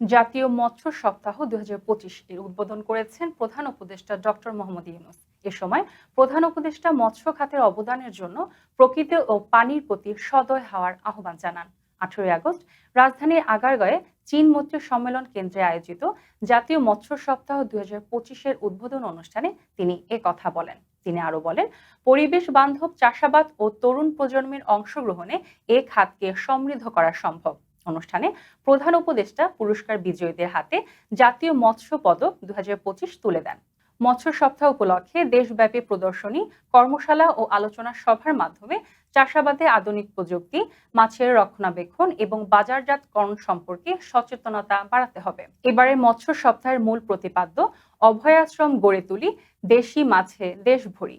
জাতীয় মৎস্য সপ্তাহ দুই হাজার পঁচিশ এর উদ্বোধন করেছেন প্রধান উপদেষ্টা ডক্টর মোহাম্মদ ইউনুস। এ সময় প্রধান উপদেষ্টা মৎস্য খাতের অবদানের জন্য প্রকৃতি ও পানির প্রতি সদয় হওয়ার আহ্বান জানান। আঠেরোই আগস্ট রাজধানীর আগারগাঁয়ে চীন মৈত্রী সম্মেলন কেন্দ্রে আয়োজিত জাতীয় মৎস্য সপ্তাহ দুই এর উদ্বোধন অনুষ্ঠানে তিনি এ কথা বলেন। তিনি আরও বলেন, পরিবেশ বান্ধব চাষাবাদ ও তরুণ প্রজন্মের অংশগ্রহণে এ খাতকে সমৃদ্ধ করা সম্ভব। অনুষ্ঠানে প্রধান উপদেষ্টা পুরস্কার বিজয়ীদের হাতে জাতীয় মৎস্য পদক দু তুলে দেন। মৎস্য সপ্তাহ উপলক্ষে দেশব্যাপী প্রদর্শনী, কর্মশালা ও আলোচনা সভার মাধ্যমে চাষাবাদে আধুনিক প্রযুক্তি, মাছের রক্ষণাবেক্ষণ এবং বাজারজাতকরণ সম্পর্কে সচেতনতা বাড়াতে হবে। এবারে মৎস্য সপ্তাহের মূল প্রতিপাদ্য, অভয়াশ্রম গড়ে তুলি, দেশি মাছে দেশ ভরি